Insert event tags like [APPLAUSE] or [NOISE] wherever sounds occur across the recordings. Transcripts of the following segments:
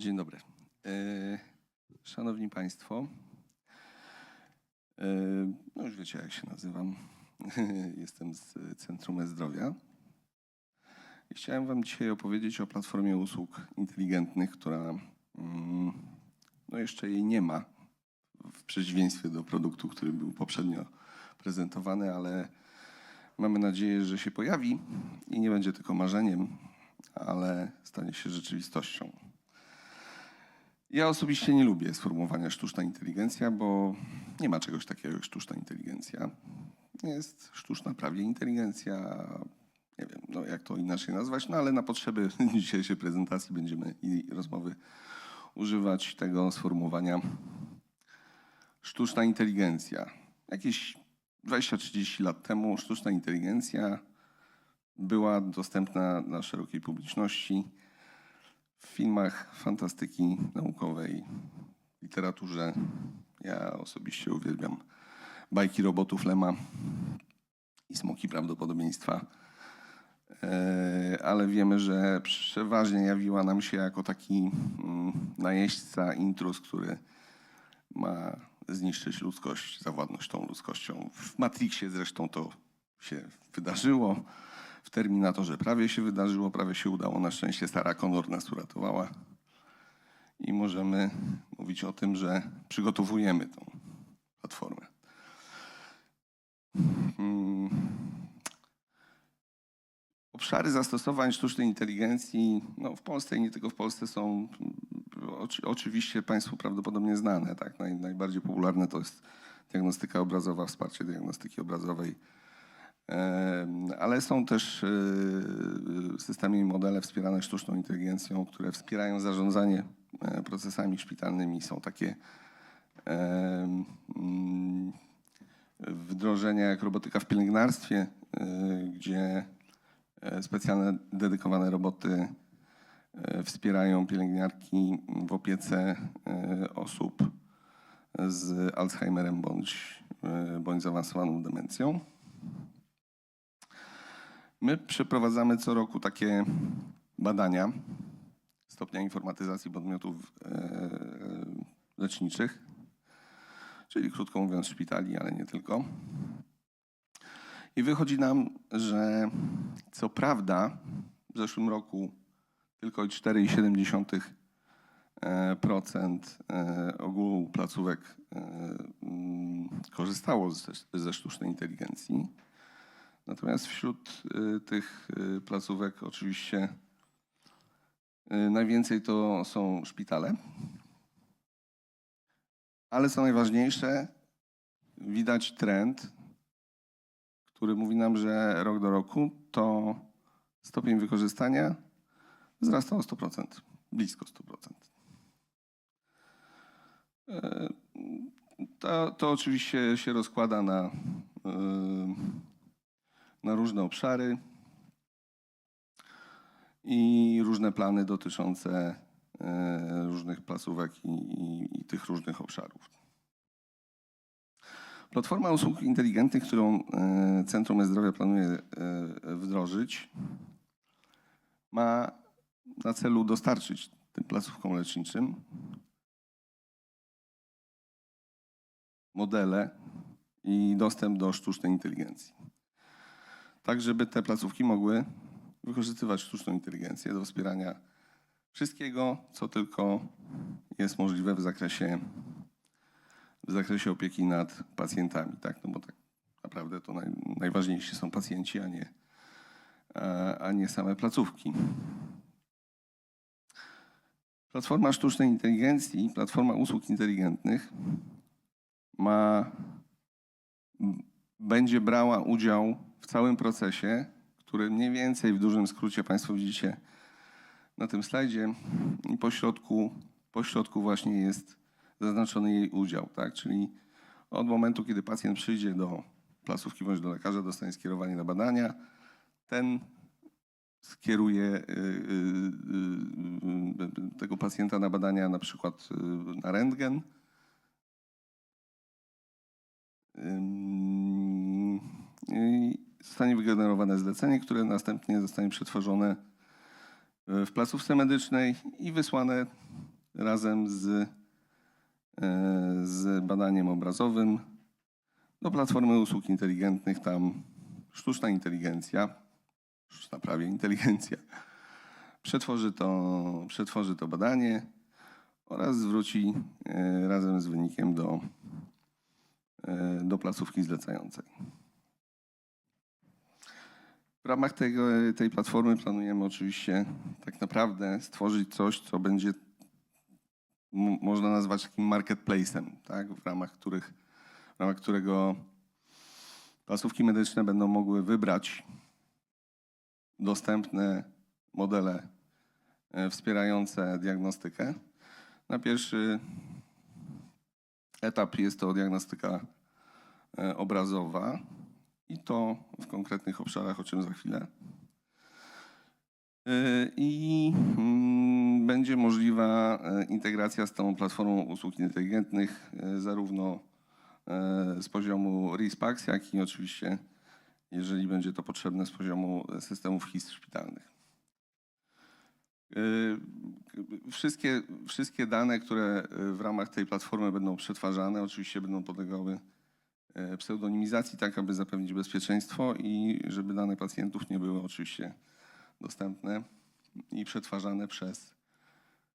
Dzień dobry. E, Szanowni Państwo, e, no już wiecie jak się nazywam. [LAUGHS] Jestem z Centrum E-Zdrowia. I chciałem Wam dzisiaj opowiedzieć o platformie usług inteligentnych, która mm, no jeszcze jej nie ma w przeciwieństwie do produktu, który był poprzednio prezentowany, ale mamy nadzieję, że się pojawi i nie będzie tylko marzeniem, ale stanie się rzeczywistością. Ja osobiście nie lubię sformułowania sztuczna inteligencja, bo nie ma czegoś takiego jak sztuczna inteligencja. Jest sztuczna prawie inteligencja, nie wiem, no jak to inaczej nazwać, no ale na potrzeby [LAUGHS] dzisiejszej prezentacji będziemy i rozmowy używać tego sformułowania sztuczna inteligencja. Jakieś 20-30 lat temu sztuczna inteligencja była dostępna dla szerokiej publiczności w filmach fantastyki naukowej, literaturze. Ja osobiście uwielbiam bajki robotów Lema i Smoki Prawdopodobieństwa. E, Ale wiemy, że przeważnie jawiła nam się jako taki mm, najeźdźca, intruz, który ma zniszczyć ludzkość, zawładnąć tą ludzkością. W Matrixie zresztą to się wydarzyło. W Terminatorze prawie się wydarzyło, prawie się udało. Na szczęście Sarah Connor nas uratowała. I możemy mówić o tym, że przygotowujemy tą platformę. Mm. Obszary zastosowań sztucznej inteligencji no w Polsce i nie tylko w Polsce są oczy, oczywiście Państwu prawdopodobnie znane. Tak? Naj, najbardziej popularne to jest diagnostyka obrazowa, wsparcie diagnostyki obrazowej. Ale są też e, systemy i modele wspierane sztuczną inteligencją, które wspierają zarządzanie e, procesami szpitalnymi. Są takie mm, wdrożenia jak robotyka w pielęgnarstwie, e, gdzie specjalne dedykowane roboty wspierają pielęgniarki w opiece osób z Alzheimerem bądź, bądź zaawansowaną demencją. My przeprowadzamy co roku takie badania stopnia informatyzacji podmiotów e, leczniczych, czyli krótko mówiąc szpitali, ale nie tylko. I wychodzi nam, że co prawda w zeszłym roku tylko 4,7% e, e, ogółu placówek korzystało ze, ze sztucznej inteligencji. Natomiast wśród y, tych y, placówek oczywiście y, najwięcej to są szpitale. Ale co najważniejsze, widać trend, który mówi nam, że rok do roku to stopień wykorzystania wzrasta o 100%, blisko 100%. E, To, to oczywiście się rozkłada na, na różne obszary i różne plany dotyczące e, różnych placówek i, i, i tych różnych obszarów. Platforma usług inteligentnych, którą e, Centrum E-Zdrowia planuje e, wdrożyć, ma na celu dostarczyć tym placówkom leczniczym modele i dostęp do sztucznej inteligencji. Tak, żeby te placówki mogły wykorzystywać sztuczną inteligencję do wspierania wszystkiego, co tylko jest możliwe w zakresie, w zakresie opieki nad pacjentami. Tak? No bo tak naprawdę to naj, najważniejsi są pacjenci, a nie, a, a nie same placówki. Platforma sztucznej inteligencji, platforma usług inteligentnych ma, będzie brała udział w całym procesie, który mniej więcej w dużym skrócie Państwo widzicie na tym slajdzie i po środku, właśnie jest zaznaczony jej udział, tak? czyli od momentu, kiedy pacjent przyjdzie do placówki bądź do lekarza, dostanie skierowanie na badania, ten skieruje y, y, y, tego pacjenta na badania na przykład na rentgen. Zostanie wygenerowane zlecenie, które następnie zostanie przetworzone y, w placówce medycznej i wysłane razem z, e, z badaniem obrazowym do platformy usług inteligentnych. Tam sztuczna inteligencja, sztuczna prawie inteligencja, przetworzy to, przetworzy to badanie oraz zwróci e, razem z wynikiem do, e, do placówki zlecającej. W ramach tego, tej platformy planujemy oczywiście tak naprawdę stworzyć coś, co będzie można nazwać takim marketplace'em, tak? w, ramach których, w ramach którego placówki medyczne będą mogły wybrać dostępne modele e, wspierające diagnostykę. Na pierwszy etap jest to diagnostyka e, obrazowa i to w konkretnych obszarach, o czym za chwilę. E, I mm, będzie możliwa e, integracja z tą platformą usług inteligentnych e, zarówno e, z poziomu RISPAX, jak i oczywiście, jeżeli będzie to potrzebne, z poziomu systemów HIS szpitalnych. Y, Wszystkie, wszystkie dane, które y, w ramach tej platformy będą przetwarzane, oczywiście będą podlegały pseudonimizacji, tak aby zapewnić bezpieczeństwo i żeby dane pacjentów nie były oczywiście dostępne i przetwarzane przez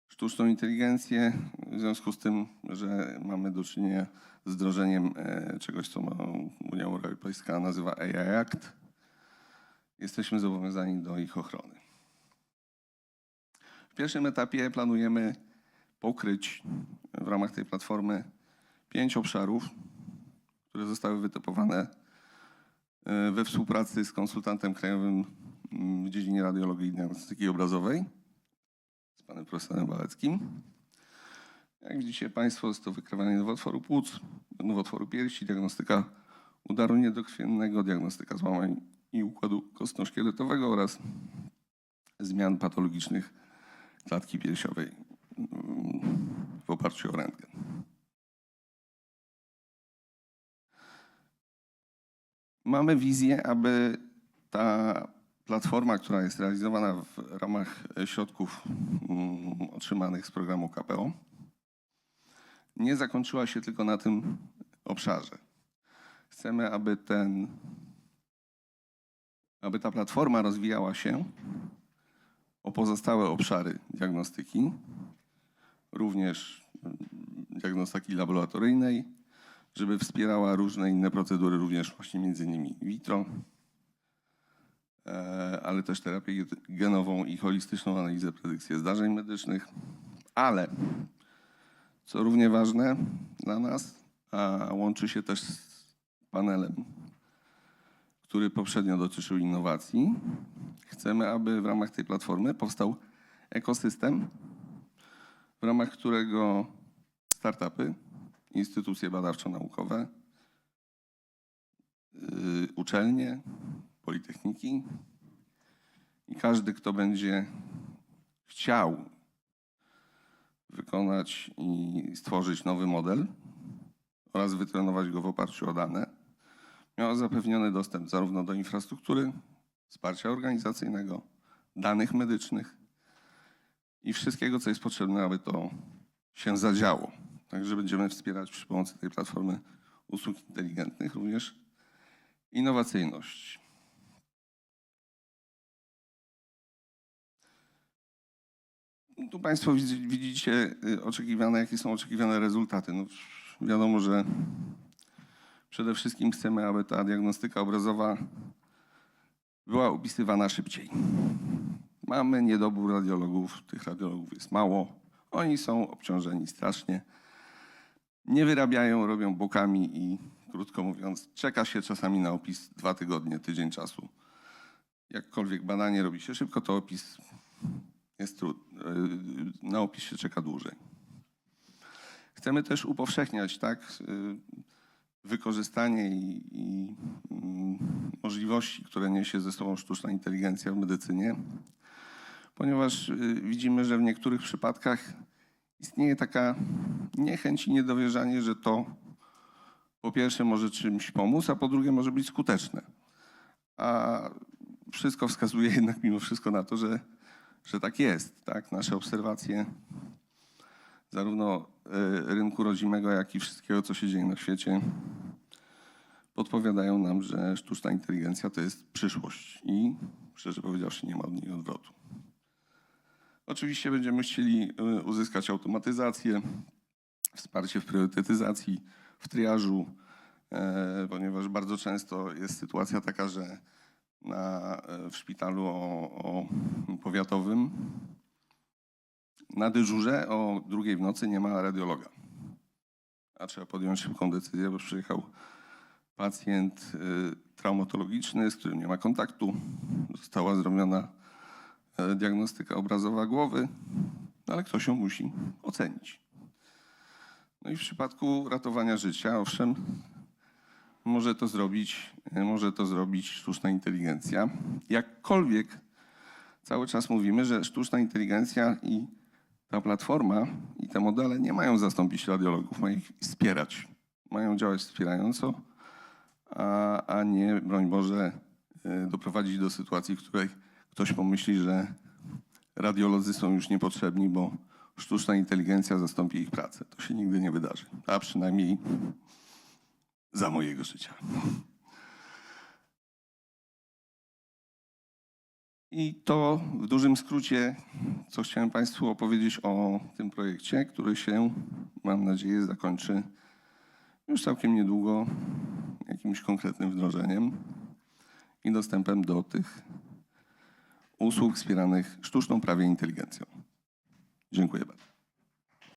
sztuczną inteligencję. W związku z tym, że mamy do czynienia z wdrożeniem e, czegoś, co Unia Europejska nazywa AI Act, jesteśmy zobowiązani do ich ochrony. W pierwszym etapie planujemy pokryć w ramach tej platformy pięć obszarów, które zostały wytypowane e, we współpracy z konsultantem krajowym mm, w dziedzinie radiologii i diagnostyki obrazowej, z panem profesorem Waleckim. Jak widzicie Państwo, jest to wykrywanie nowotworu płuc, nowotworu piersi, diagnostyka udaru niedokrwiennego, diagnostyka złamań i układu kostno-szkieletowego oraz zmian patologicznych klatki piersiowej mm, w oparciu o rentgen. Mamy wizję, aby ta platforma, która jest realizowana w ramach środków mm, otrzymanych z programu KPO, nie zakończyła się tylko na tym obszarze. Chcemy, aby ten, aby ta platforma rozwijała się o pozostałe obszary diagnostyki, również mm, diagnostyki laboratoryjnej, żeby wspierała różne inne procedury, również właśnie między innymi in vitro, e, ale też terapię ge- genową i holistyczną analizę predykcji zdarzeń medycznych, ale co równie ważne dla nas, a łączy się też z panelem, który poprzednio dotyczył innowacji, chcemy, aby w ramach tej platformy powstał ekosystem, w ramach którego startupy, instytucje badawczo-naukowe, yy, uczelnie, politechniki i każdy, kto będzie chciał wykonać i stworzyć nowy model oraz wytrenować go w oparciu o dane, miał zapewniony dostęp zarówno do infrastruktury, wsparcia organizacyjnego, danych medycznych i wszystkiego, co jest potrzebne, aby to się zadziało. Także będziemy wspierać przy pomocy tej platformy usług inteligentnych również innowacyjność. Tu Państwo widzi- widzicie y, oczekiwane, jakie są oczekiwane rezultaty. No, wiadomo, że przede wszystkim chcemy, aby ta diagnostyka obrazowa była opisywana szybciej. Mamy niedobór radiologów, tych radiologów jest mało. Oni są obciążeni strasznie. Nie wyrabiają, robią bokami i krótko mówiąc, czeka się czasami na opis dwa tygodnie, tydzień czasu. Jakkolwiek badanie robi się szybko, to opis jest trudny. Na opis się czeka dłużej. Chcemy też upowszechniać, tak? y, wykorzystanie i, i mm, możliwości, które niesie ze sobą sztuczna inteligencja w medycynie, ponieważ y, widzimy, że w niektórych przypadkach istnieje taka niechęć i niedowierzanie, że to po pierwsze może czymś pomóc, a po drugie może być skuteczne. A wszystko wskazuje [LAUGHS] jednak mimo wszystko na to, że, że tak jest. Tak? Nasze obserwacje zarówno e, rynku rodzimego, jak i wszystkiego, co się dzieje na świecie, podpowiadają nam, że sztuczna inteligencja to jest przyszłość i szczerze powiedziawszy nie ma od niej odwrotu. Oczywiście będziemy chcieli e, uzyskać automatyzację, wsparcie w priorytetyzacji, w triażu, e, ponieważ bardzo często jest sytuacja taka, że na, e, w szpitalu o, o powiatowym na dyżurze o drugiej w nocy nie ma radiologa. A trzeba podjąć szybką decyzję, bo przyjechał pacjent y, traumatologiczny, z którym nie ma kontaktu. Została zrobiona diagnostyka obrazowa głowy, no ale ktoś ją musi ocenić. No i w przypadku ratowania życia, owszem, może to zrobić, e, może to zrobić sztuczna inteligencja. Jakkolwiek cały czas mówimy, że sztuczna inteligencja i ta platforma i te modele nie mają zastąpić radiologów, mają ich wspierać. Mają działać wspierająco, a, a nie, broń Boże, y, doprowadzić do sytuacji, w której ktoś pomyśli, że radiolodzy są już niepotrzebni, bo sztuczna inteligencja zastąpi ich pracę. To się nigdy nie wydarzy, a przynajmniej za mojego życia. I to w dużym skrócie, co chciałem Państwu opowiedzieć o tym projekcie, który się, mam nadzieję, zakończy już całkiem niedługo jakimś konkretnym wdrożeniem i dostępem do tych usług wspieranych sztuczną prawie inteligencją. Dziękuję bardzo.